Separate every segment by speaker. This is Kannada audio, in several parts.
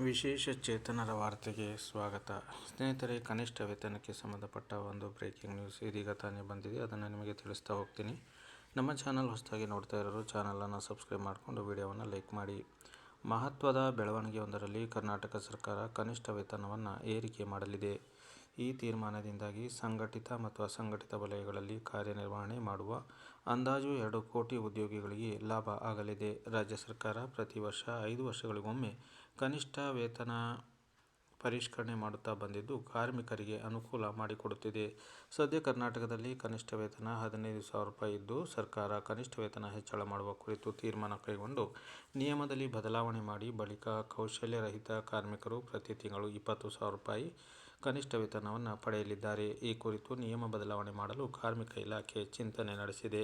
Speaker 1: ವಿಶೇಷ ಚೇತನರ ವಾರ್ತೆಗೆ ಸ್ವಾಗತ. ಸ್ನೇಹಿತರೆ, ಕನಿಷ್ಠ ವೇತನಕ್ಕೆ ಸಂಬಂಧಪಟ್ಟ ಒಂದು ಬ್ರೇಕಿಂಗ್ ನ್ಯೂಸ್ ಇದೀಗ ತಾನೇ ಬಂದಿದೆ. ಅದನ್ನು ನಿಮಗೆ ತಿಳಿಸ್ತಾ ಹೋಗ್ತೀನಿ. ನಮ್ಮ ಚಾನಲ್ ಹೊಸದಾಗಿ ನೋಡ್ತಾ ಇರೋರು ಚಾನಲನ್ನು ಸಬ್ಸ್ಕ್ರೈಬ್ ಮಾಡಿಕೊಂಡು ವಿಡಿಯೋವನ್ನು ಲೈಕ್ ಮಾಡಿ. ಮಹತ್ವದ ಬೆಳವಣಿಗೆಯೊಂದರಲ್ಲಿ ಕರ್ನಾಟಕ ಸರ್ಕಾರ ಕನಿಷ್ಠ ವೇತನವನ್ನು ಏರಿಕೆ ಮಾಡಲಿದೆ. ಈ ತೀರ್ಮಾನದಿಂದಾಗಿ ಸಂಘಟಿತ ಮತ್ತು ಅಸಂಘಟಿತ ವಲಯಗಳಲ್ಲಿ ಕಾರ್ಯನಿರ್ವಹಣೆ ಮಾಡುವ ಅಂದಾಜು ಎರಡು ಕೋಟಿ ಉದ್ಯೋಗಿಗಳಿಗೆ ಲಾಭ ಆಗಲಿದೆ. ರಾಜ್ಯ ಸರ್ಕಾರ ಪ್ರತಿ ವರ್ಷ ಐದು ವರ್ಷಗಳಿಗೊಮ್ಮೆ ಕನಿಷ್ಠ ವೇತನ ಪರಿಷ್ಕರಣೆ ಮಾಡುತ್ತಾ ಬಂದಿದ್ದು ಕಾರ್ಮಿಕರಿಗೆ ಅನುಕೂಲ ಮಾಡಿಕೊಡುತ್ತಿದೆ. ಸದ್ಯ ಕರ್ನಾಟಕದಲ್ಲಿ ಕನಿಷ್ಠ ವೇತನ ಹದಿನೈದು ಸಾವಿರ ರೂಪಾಯಿ ಇದ್ದು, ಸರ್ಕಾರ ಕನಿಷ್ಠ ವೇತನ ಹೆಚ್ಚಳ ಮಾಡುವ ಕುರಿತು ತೀರ್ಮಾನ ಕೈಗೊಂಡು ನಿಯಮದಲ್ಲಿ ಬದಲಾವಣೆ ಮಾಡಿ ಬಳಿಕ ಕೌಶಲ್ಯರಹಿತ ಕಾರ್ಮಿಕರು ಪ್ರತಿ ತಿಂಗಳು ಇಪ್ಪತ್ತು ಸಾವಿರ ರೂಪಾಯಿ ಕನಿಷ್ಠ ವೇತನವನ್ನು ಪಡೆಯಲಿದ್ದಾರೆ. ಈ ಕುರಿತು ನಿಯಮ ಬದಲಾವಣೆ ಮಾಡಲು ಕಾರ್ಮಿಕ ಇಲಾಖೆ ಚಿಂತನೆ ನಡೆಸಿದೆ.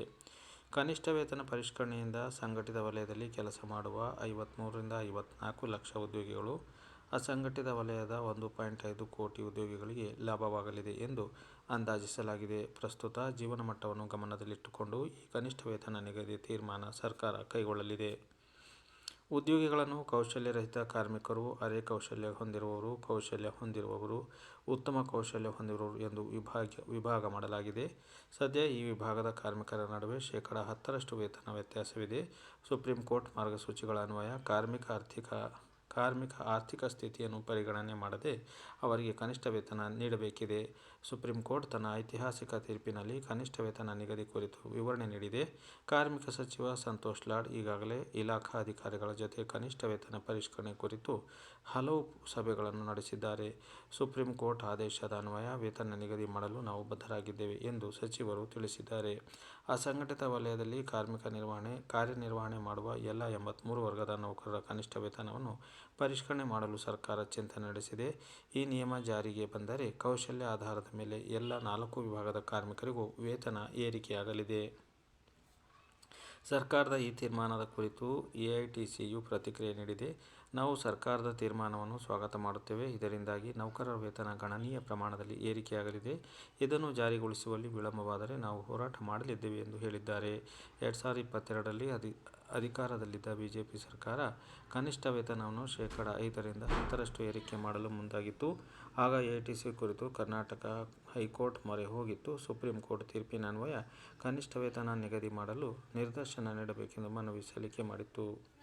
Speaker 1: ಕನಿಷ್ಠ ವೇತನ ಪರಿಷ್ಕರಣೆಯಿಂದ ಸಂಘಟಿತ ವಲಯದಲ್ಲಿ ಕೆಲಸ ಮಾಡುವ ಐವತ್ತ್ಮೂರರಿಂದ ಐವತ್ನಾಲ್ಕು ಲಕ್ಷ ಉದ್ಯೋಗಿಗಳು, ಅಸಂಘಟಿತ ವಲಯದ ಒಂದು ಪಾಯಿಂಟ್ ಐದು ಕೋಟಿ ಉದ್ಯೋಗಿಗಳಿಗೆ ಲಾಭವಾಗಲಿದೆ ಎಂದು ಅಂದಾಜಿಸಲಾಗಿದೆ. ಪ್ರಸ್ತುತ ಜೀವನ ಮಟ್ಟವನ್ನು ಗಮನದಲ್ಲಿಟ್ಟುಕೊಂಡು ಈ ಕನಿಷ್ಠ ವೇತನ ನಿಗದಿ ತೀರ್ಮಾನ ಸರ್ಕಾರ ಕೈಗೊಳ್ಳಲಿದೆ. ಉದ್ಯೋಗಿಗಳನ್ನು ಕೌಶಲ್ಯರಹಿತ ಕಾರ್ಮಿಕರು ಅರೆ ಕೌಶಲ್ಯ ಹೊಂದಿರುವವರು ಕೌಶಲ್ಯ ಹೊಂದಿರುವವರು, ಉತ್ತಮ ಕೌಶಲ್ಯ ಹೊಂದಿರುವವರು ಎಂದು ವಿಭಾಗ ವಿಭಾಗ ಮಾಡಲಾಗಿದೆ. ಸದ್ಯ ಈ ವಿಭಾಗದ ಕಾರ್ಮಿಕರ ನಡುವೆ ಶೇಕಡ ಹತ್ತರಷ್ಟು ವೇತನ ವ್ಯತ್ಯಾಸವಿದೆ. ಸುಪ್ರೀಂ ಕೋರ್ಟ್ ಮಾರ್ಗಸೂಚಿಗಳ ಅನ್ವಯ ಕಾರ್ಮಿಕ ಆರ್ಥಿಕ ಕಾರ್ಮಿಕ ಆರ್ಥಿಕ ಸ್ಥಿತಿಯನ್ನು ಪರಿಗಣನೆ ಮಾಡದೆ ಅವರಿಗೆ ಕನಿಷ್ಠ ವೇತನ ನೀಡಬೇಕಿದೆ. ಸುಪ್ರೀಂ ಕೋರ್ಟ್ ತನ್ನ ಐತಿಹಾಸಿಕ ತೀರ್ಪಿನಲ್ಲಿ ಕನಿಷ್ಠ ವೇತನ ನಿಗದಿ ಕುರಿತು ವಿವರಣೆ ನೀಡಿದೆ. ಕಾರ್ಮಿಕ ಸಚಿವ ಸಂತೋಷ್ ಲಾಡ್ ಈಗಾಗಲೇ ಇಲಾಖಾ ಅಧಿಕಾರಿಗಳ ಜೊತೆ ಕನಿಷ್ಠ ವೇತನ ಪರಿಷ್ಕರಣೆ ಕುರಿತು ಹಲವು ಸಭೆಗಳನ್ನು ನಡೆಸಿದ್ದಾರೆ. ಸುಪ್ರೀಂ ಕೋರ್ಟ್ ಆದೇಶದ ಅನ್ವಯ ವೇತನ ನಿಗದಿ ಮಾಡಲು ನಾವು ಬದ್ಧರಾಗಿದ್ದೇವೆ ಎಂದು ಸಚಿವರು ತಿಳಿಸಿದ್ದಾರೆ. ಅಸಂಘಟಿತ ವಲಯದಲ್ಲಿ ಕಾರ್ಮಿಕ ನಿರ್ವಹಣೆ ಕಾರ್ಯನಿರ್ವಹಣೆ ಮಾಡುವ ಎಲ್ಲ ಎಂಬತ್ತ್ಮೂರು ವರ್ಗದ ನೌಕರರ ಕನಿಷ್ಠ ವೇತನವನ್ನು ಪರಿಷ್ಕರಣೆ ಮಾಡಲು ಸರ್ಕಾರ ಚಿಂತನೆ ನಡೆಸಿದೆ. ಈ ನಿಯಮ ಜಾರಿಗೆ ಬಂದರೆ ಕೌಶಲ್ಯ ಆಧಾರದ ಮೇಲೆ ಎಲ್ಲ ನಾಲ್ಕು ವಿಭಾಗದ ಕಾರ್ಮಿಕರಿಗೂ ವೇತನ ಏರಿಕೆಯಾಗಲಿದೆ. ಸರ್ಕಾರದ ಈ ತೀರ್ಮಾನದ ಕುರಿತು ಎಐಟಿಸಿಯು ಪ್ರತಿಕ್ರಿಯೆ ನೀಡಿದೆ. ನಾವು ಸರ್ಕಾರದ ತೀರ್ಮಾನವನ್ನು ಸ್ವಾಗತ ಮಾಡುತ್ತೇವೆ. ಇದರಿಂದಾಗಿ ನೌಕರರ ವೇತನ ಗಣನೀಯ ಪ್ರಮಾಣದಲ್ಲಿ ಏರಿಕೆಯಾಗಲಿದೆ. ಇದನ್ನು ಜಾರಿಗೊಳಿಸುವಲ್ಲಿ ವಿಳಂಬವಾದರೆ ನಾವು ಹೋರಾಟ ಮಾಡಲಿದ್ದೇವೆ ಎಂದು ಹೇಳಿದ್ದಾರೆ. ಎರಡು ಸಾವಿರದ ಇಪ್ಪತ್ತೆರಡರಲ್ಲಿ ಅಧಿ, ಅಧಿಕಾರದಲ್ಲಿದ್ದ ಬಿಜೆಪಿ ಸರ್ಕಾರ ಕನಿಷ್ಠ ವೇತನವನ್ನು ಶೇಕಡ ಐದರಿಂದ ಹತ್ತರಷ್ಟು ಏರಿಕೆ ಮಾಡಲು ಮುಂದಾಗಿತ್ತು. ಆಗ ಎಐಟಿಸಿ ಕುರಿತು ಕರ್ನಾಟಕ ಹೈಕೋರ್ಟ್ ಮೊರೆ ಹೋಗಿತ್ತು. ಸುಪ್ರೀಂ ಕೋರ್ಟ್ ತೀರ್ಪಿನ ಅನ್ವಯ ಕನಿಷ್ಠ ವೇತನ ನಿಗದಿ ಮಾಡಲು ನಿರ್ದೇಶನ ನೀಡಬೇಕೆಂದು ಮನವಿ ಸಲ್ಲಿಕೆ ಮಾಡಿತ್ತು.